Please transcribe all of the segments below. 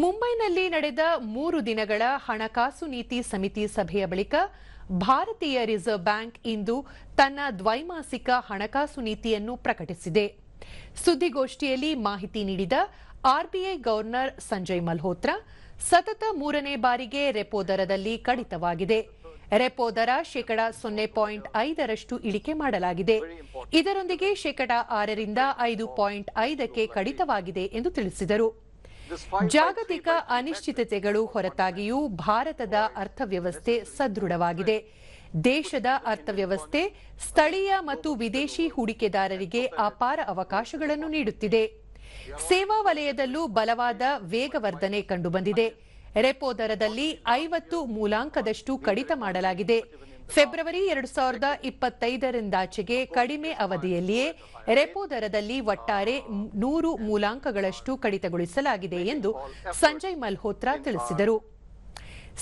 ಮುಂಬೈನಲ್ಲಿ ನಡೆದ ಮೂರು ದಿನಗಳ ಹಣಕಾಸು ನೀತಿ ಸಮಿತಿ ಸಭೆಯ ಬಳಿಕ ಭಾರತೀಯ ರಿಸರ್ವ್ ಬ್ಯಾಂಕ್ ಇಂದು ತನ್ನ ದ್ವೈಮಾಸಿಕ ಹಣಕಾಸು ನೀತಿಯನ್ನು ಪ್ರಕಟಿಸಿದೆ. ಸುದ್ದಿಗೋಷ್ಠಿಯಲ್ಲಿ ಮಾಹಿತಿ ನೀಡಿದ ಆರ್ಬಿಐ ಗವರ್ನರ್ ಸಂಜಯ್ ಮಲ್ಹೋತ್ರಾ, ಸತತ ಮೂರನೇ ಬಾರಿಗೆ ರೆಪೋ ದರದಲ್ಲಿ ಕಡಿತವಾಗಿದೆ. ರೆಪೋ ದರ ಶೇಕಡ ಸೊನ್ನೆ ಪಾಯಿಂಟ್ ಐದರಷ್ಟು ಇಳಿಕೆ ಮಾಡಲಾಗಿದೆ. ಇದರೊಂದಿಗೆ ಶೇಕಡ ಆರರಿಂದ ಐದು ಪಾಯಿಂಟ್ ಐದಕ್ಕೆ ಕಡಿತವಾಗಿದೆ ಎಂದು ತಿಳಿಸಿದರು. ಜಾಗತಿಕ ಅನಿಶ್ಚಿತತೆಗಳು ಹೊರತಾಗಿಯೂ ಭಾರತದ ಅರ್ಥವ್ಯವಸ್ಥೆ ಸದೃಢವಾಗಿದೆ. ದೇಶದ ಅರ್ಥವ್ಯವಸ್ಥೆ ಸ್ಥಳೀಯ ಮತ್ತು ವಿದೇಶಿ ಹೂಡಿಕೆದಾರರಿಗೆ ಅಪಾರ ಅವಕಾಶಗಳನ್ನು ನೀಡುತ್ತಿದೆ. ಸೇವಾ ವಲಯದಲ್ಲೂ ಬಲವಾದ ವೇಗವರ್ಧನೆ ಕಂಡುಬಂದಿದೆ. ರೆಪೋ ದರದಲ್ಲಿ ಐವತ್ತು ಮೂಲಾಂಕದಷ್ಟು ಕಡಿತ ಮಾಡಲಾಗಿದೆ. ಫೆಬ್ರವರಿ ಎರಡು ಸಾವಿರದ ಇಪ್ಪತ್ತೈದರಿಂದಾಚೆಗೆ ಕಡಿಮೆ ಅವಧಿಯಲ್ಲಿಯೇ ರೆಪೋ ದರದಲ್ಲಿ ಒಟ್ಟಾರೆ ನೂರು ಮೂಲಾಂಕಗಳಷ್ಟು ಕಡಿತಗೊಳಿಸಲಾಗಿದೆ ಎಂದು ಸಂಜಯ್ ಮಲ್ಹೋತ್ರಾ ತಿಳಿಸಿದರು.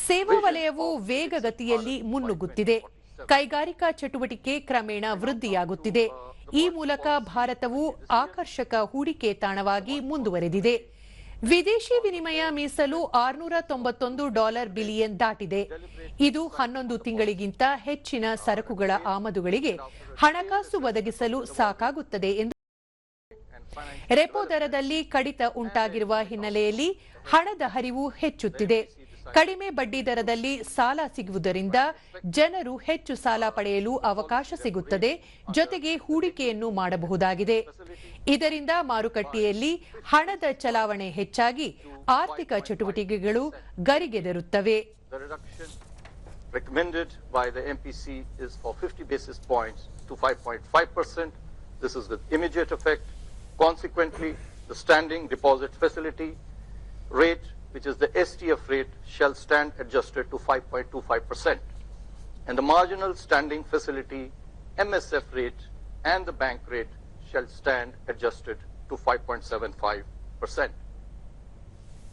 ಸೇವಾ ವಲಯವು ವೇಗಗತಿಯಲ್ಲಿ ಮುನ್ನುಗ್ಗುತ್ತಿದೆ. ಕೈಗಾರಿಕಾ ಚಟುವಟಿಕೆ ಕ್ರಮೇಣ ವೃದ್ಧಿಯಾಗುತ್ತಿದೆ. ಈ ಮೂಲಕ ಭಾರತವು ಆಕರ್ಷಕ ಹೂಡಿಕೆ ತಾಣವಾಗಿ ಮುಂದುವರೆದಿದೆ. ವಿದೇಶಿ ವಿನಿಮಯ ಮೀಸಲು ಆರುನೂರ ತೊಂಬತ್ತೊಂದು ಡಾಲರ್ ಬಿಲಿಯನ್ ದಾಟಿದೆ. ಇದು ಹನ್ನೊಂದು ತಿಂಗಳಿಗಿಂತ ಹೆಚ್ಚಿನ ಸರಕುಗಳ ಆಮದುಗಳಿಗೆ ಹಣಕಾಸು ಒದಗಿಸಲು ಸಾಕಾಗುತ್ತದೆ ಎಂದು ರೆಪೋ ದರದಲ್ಲಿ ಕಡಿತ ಉಂಟಾಗಿರುವ ಹಿನ್ನೆಲೆಯಲ್ಲಿ ಹಣದ ಹರಿವು ಹೆಚ್ಚುತ್ತಿದೆ. ಕಡಿಮೆ ಬಡ್ಡಿ ದರದಲ್ಲಿ ಸಾಲ ಸಿಗುವುದರಿಂದ ಜನರು ಹೆಚ್ಚು ಸಾಲ ಪಡೆಯಲು ಅವಕಾಶ ಸಿಗುತ್ತದೆ ಜೊತೆಗೆ ಹೂಡಿಕೆಯನ್ನು ಮಾಡಬಹುದಾಗಿದೆ. ಇದರಿಂದ ಮಾರುಕಟ್ಟೆಯಲ್ಲಿ ಹಣದ ಚಲಾವಣೆ ಹೆಚ್ಚಾಗಿ ಆರ್ಥಿಕ ಚಟುವಟಿಕೆಗಳು ಗರಿಗೆದರುತ್ತವೆ Consequently, the standing deposit facility rate which is the STF rate, shall stand adjusted to 5.25%. And the marginal standing facility MSF rate and the bank rate shall stand adjusted to 5.75%.